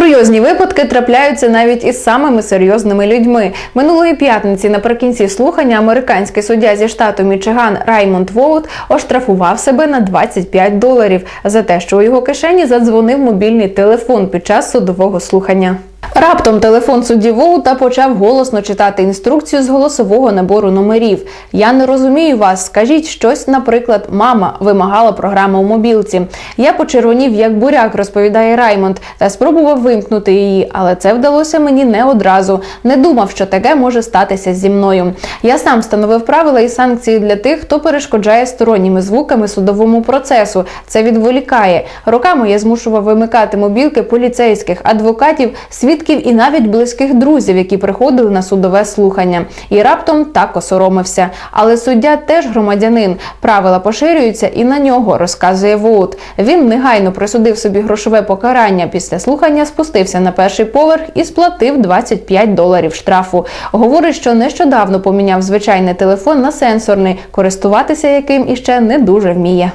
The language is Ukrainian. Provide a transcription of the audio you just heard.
Курйозні випадки трапляються навіть із самими серйозними людьми. Минулої п'ятниці наприкінці слухання американський суддя зі штату Мічиган Раймонд Воут оштрафував себе на 25 доларів за те, що у його кишені задзвонив мобільний телефон під час судового слухання. Раптом телефон судді Воута почав голосно читати інструкцію з голосового набору номерів. Я не розумію вас. Скажіть щось, наприклад, мама вимагала програма у мобілці. Я почервонів як буряк, розповідає Раймонд, та спробував вимкнути її, але це вдалося мені не одразу. Не думав, що таке може статися зі мною. Я сам встановив правила і санкції для тих, хто перешкоджає сторонніми звуками судовому процесу. Це відволікає. Роками я змушував вимикати мобілки поліцейських, адвокатів, свідків і навіть близьких друзів, які приходили на судове слухання. І раптом так осоромився. Але суддя теж громадянин. Правила поширюються і на нього, розказує Воут. Він негайно присудив собі грошове покарання. Після слухання спустився на перший поверх і сплатив 25 доларів штрафу. Говорить, що нещодавно поміняв звичайний телефон на сенсорний, користуватися яким іще не дуже вміє.